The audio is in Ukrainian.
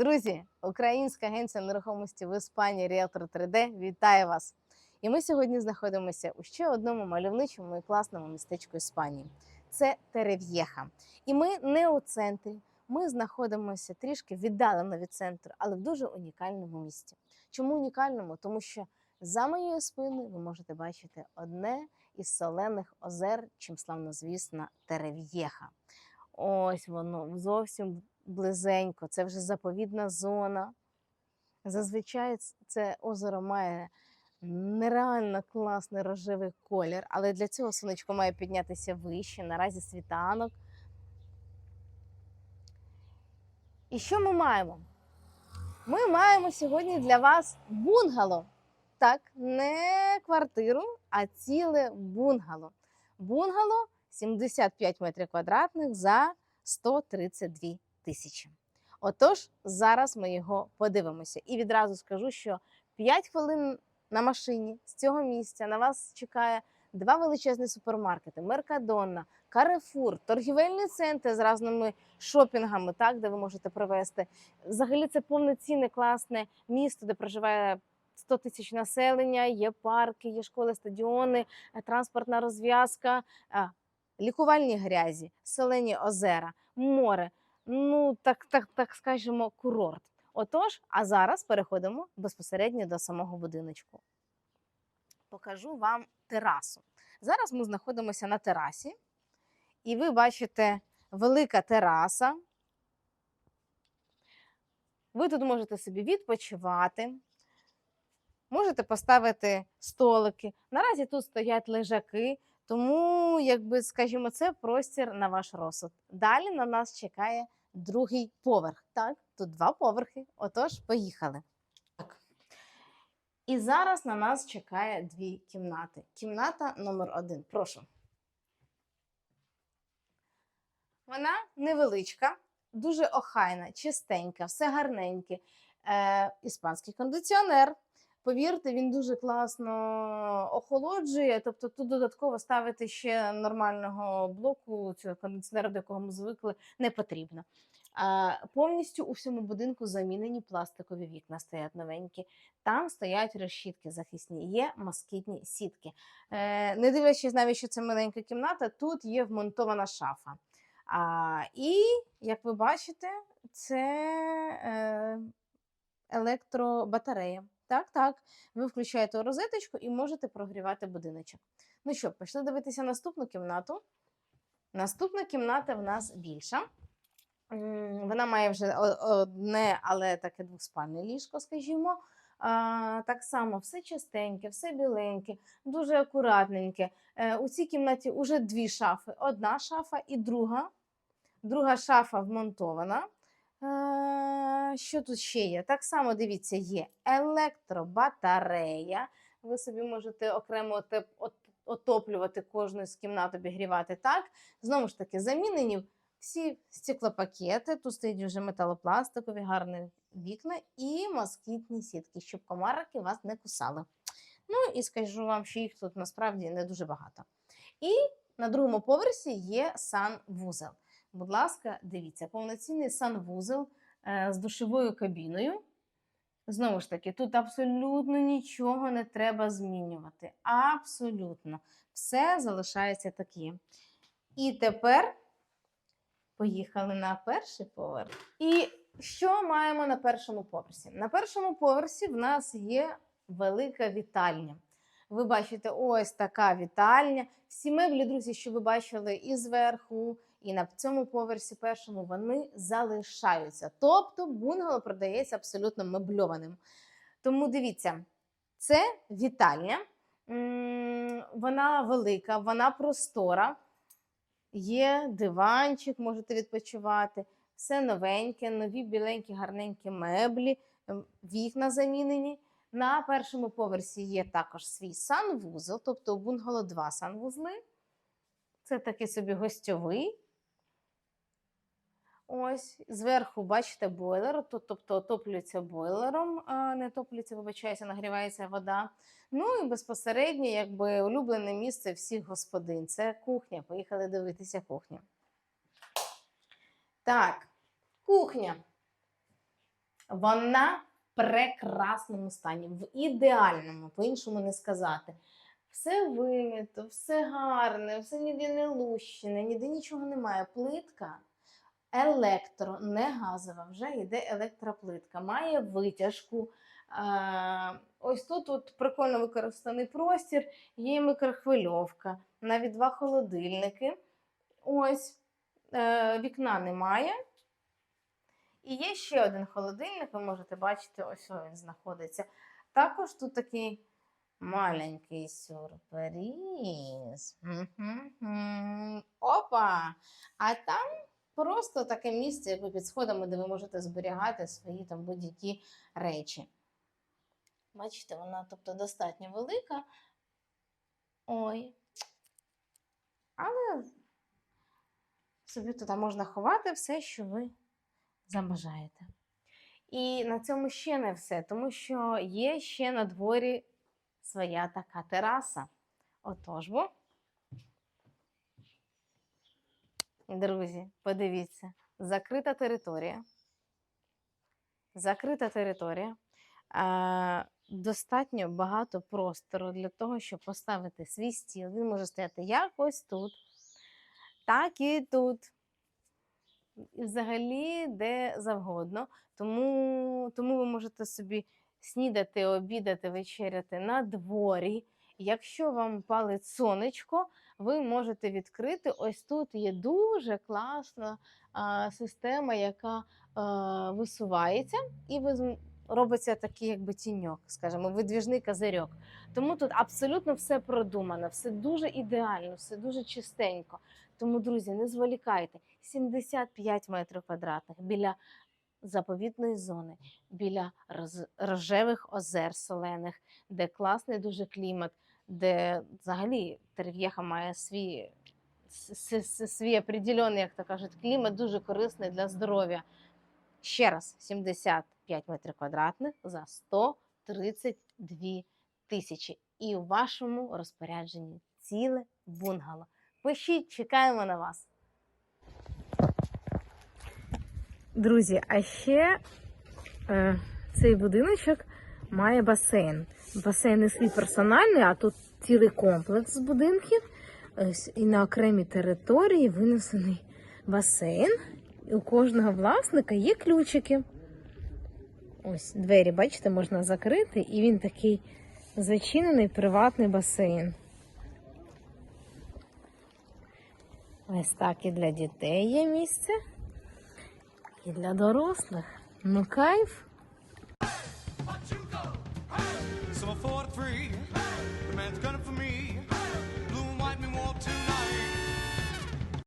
Друзі, Українська агенція нерухомості в Іспанії Realtor 3D вітає вас! І ми сьогодні знаходимося у ще одному мальовничому і класному містечку Іспанії. Це Терев'єха. І ми не у центрі. Ми знаходимося трішки віддалено від центру, але в дуже унікальному місті. Чому унікальному? Тому що за моєю спиною ви можете бачити одне із солених озер, чим славнозвісна Терев'єха. Ось воно зовсім близенько. Це вже заповідна зона. Зазвичай це озеро має нереально класний рожевий колір, але для цього сонечко має піднятися вище. Наразі світанок. І що ми маємо? Ми маємо сьогодні для вас бунгало. Так, не квартиру, а ціле бунгало. Бунгало 75 метрів квадратних за 132 тисячі. Отож, зараз ми його подивимося. І відразу скажу, що 5 хвилин на машині з цього місця на вас чекає два величезні супермаркети: Меркадонна, Карефур, торгівельний центр з різними шопінгами, так, де ви можете провести. Взагалі, це повноцінне класне місто, де проживає 100 тисяч населення, є парки, є школи, стадіони, е, транспортна розв'язка, е, лікувальні грязі, солені озера, море. Ну, так, так, так скажемо, курорт. Отож, а зараз переходимо безпосередньо до самого будиночку. Покажу вам терасу. Зараз ми знаходимося на терасі, і ви бачите велика тераса. Ви тут можете собі відпочивати, можете поставити столики. Наразі тут стоять лежаки, тому, якби, скажімо, це простір на ваш розсуд. Далі на нас чекає другий поверх. Так, тут два поверхи. Отож, поїхали. Так. І зараз на нас чекає дві кімнати. Кімната номер один. Прошу. Вона невеличка, дуже охайна, чистенька, все гарненьке. Е, іспанський кондиціонер. Повірте, він дуже класно охолоджує. Тобто тут додатково ставити ще нормального блоку цього кондиціонера, до якого ми звикли, не потрібно. А, повністю у всьому будинку замінені пластикові вікна, стоять новенькі. Там стоять решітки захисні, є москітні сітки. Е, не дивлячись навіть, що це маленька кімната, тут є вмонтована шафа. А, і, як ви бачите, це е, електробатарея. Так, так. Ви включаєте розеточку і можете прогрівати будиночок. Ну що, пішли дивитися наступну кімнату. Наступна кімната в нас більша. Вона має вже одне, але таке двоспальне ліжко, скажімо. А, так само все чистеньке, все біленьке, дуже акуратненьке. Е, у цій кімнаті вже дві шафи: одна шафа і друга. Друга шафа вмонтована. Що тут ще є? Так само дивіться, є електробатарея. Ви собі можете окремо отоплювати кожну з кімнат, обігрівати так. Знову ж таки, замінені всі стеклопакети. Тут стоять вже металопластикові, гарні вікна і москітні сітки, щоб комарики вас не кусали. Ну і скажу вам, що їх тут насправді не дуже багато. І на другому поверсі є санвузел. Будь ласка, дивіться, повноцінний санвузел е, з душовою кабіною. Знову ж таки, тут абсолютно нічого не треба змінювати. Абсолютно. Все залишається таке. І тепер поїхали на перший поверх. І що маємо на першому поверсі? На першому поверсі в нас є велика вітальня. Ви бачите, ось така вітальня. Всі меблі, друзі, що ви бачили і зверху, і на цьому поверсі першому вони залишаються. Тобто бунгало продається абсолютно мебльованим. Тому дивіться, це вітальня. Вона велика, вона простора. Є диванчик, можете відпочивати. Все новеньке, нові біленькі, гарненькі меблі, ем, вікна замінені. На першому поверсі є також свій санвузол, тобто у бунгало два санвузли. Це такий собі гостьовий. Ось зверху бачите бойлер, то- тобто отоплюється бойлером, а не топлюється, вибачаюся, нагрівається вода. Ну і безпосередньо, якби улюблене місце всіх господин. Це кухня. Поїхали дивитися кухню. Так, кухня. Вона в прекрасному стані, в ідеальному, по-іншому не сказати. Все вимито, все гарне, все ніде не лущене, ніде нічого немає. Плитка електро, не газова, вже йде електроплитка. Має витяжку. Ось тут от прикольно використаний простір, є мікрохвильовка, навіть два холодильники. Ось е, вікна немає. І є ще один холодильник, ви можете бачити, ось він знаходиться. Також тут такий маленький сюрприз. Опа! А там просто таке місце, якби під сходами, де ви можете зберігати свої там будь-які речі. Бачите, вона тобто достатньо велика. Ой. Але собі туди можна ховати все, що ви забажаєте. І на цьому ще не все, тому що є ще на дворі своя така тераса. Отож бо. Друзі, подивіться, закрита територія. Закрита територія. Достатньо багато простору для того, щоб поставити свій стіл. Він може стояти як ось тут, так і тут. І взагалі де завгодно. Тому, тому ви можете собі снідати, обідати, вечеряти на дворі. Якщо вам палить сонечко, ви можете відкрити. Ось тут є дуже класна система, яка висувається, і ви робиться такий, якби тіньок, скажімо, видвіжний козирьок. Тому тут абсолютно все продумано, все дуже ідеально, все дуже чистенько. Тому, друзі, не зволікайте. 75 метрів квадратних біля заповітної зони, біля рожевих озер солених, де класний дуже клімат, де взагалі Терев'єха має свій, свій определений, як то кажуть, клімат, дуже корисний для здоров'я. Ще раз, 75 метрів квадратних за 132 тисячі. І у вашому розпорядженні ціле бунгало. Пишіть, чекаємо на вас. Друзі, а ще е, цей будиночок має басейн. Басейн не свій персональний, а тут цілий комплекс будинків. Ось, і на окремій території винесений басейн. І у кожного власника є ключики. Ось двері, бачите, можна закрити, і він такий зачинений приватний басейн. Ось так і для дітей є місце, і для дорослих. Ну, кайф. so I'm four to three.